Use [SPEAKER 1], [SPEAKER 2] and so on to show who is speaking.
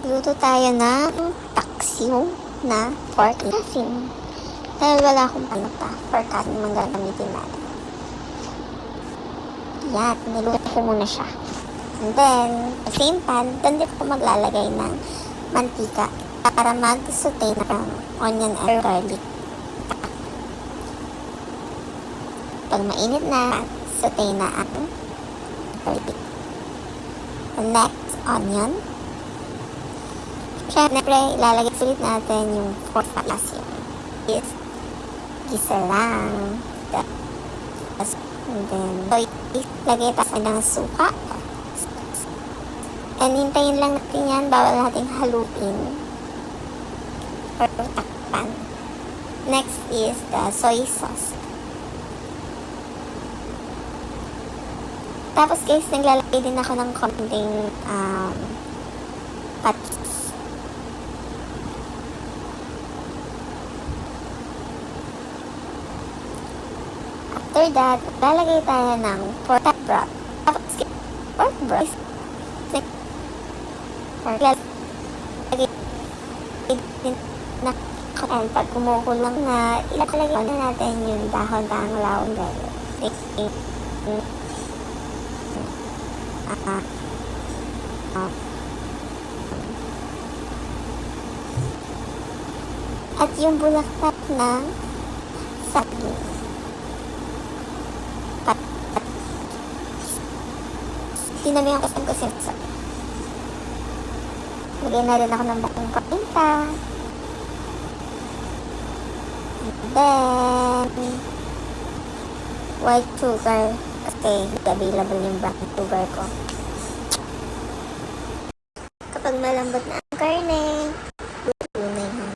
[SPEAKER 1] Luto tayo ng paksiw na pork casing. Dahil wala akong ano pa, pork casing naman gagamitin natin. Yan, niluto ko muna siya. And then, sa same pan, doon din ako maglalagay ng mantika para mag-saute ng onion and garlic. Pag mainit na, saute na ang garlic. The next, onion. Siyempre, ilalagay ulit natin yung pork palasyo. Is gisa lang. Tapos, and then, so, ilagay tayo ng suka. And hintayin lang natin yan, bawal natin haluin. Or takpan. Next is the soy sauce. Tapos guys, naglalagay din ako ng konting um, patis. After that, lalagay tayo ng pork broth. Tapos, pork broth. Pork na and pag kumukulong na, ilalagay na natin yung dahon ng galo. Ah, ah. At yung bulaklak ng saging. Tinamihan ko sa ko sa Lagyan na rin ako ng bakong paminta. And then, white sugar. Kasi hindi available yung brown sugar ko. Kapag malambot na ang karne,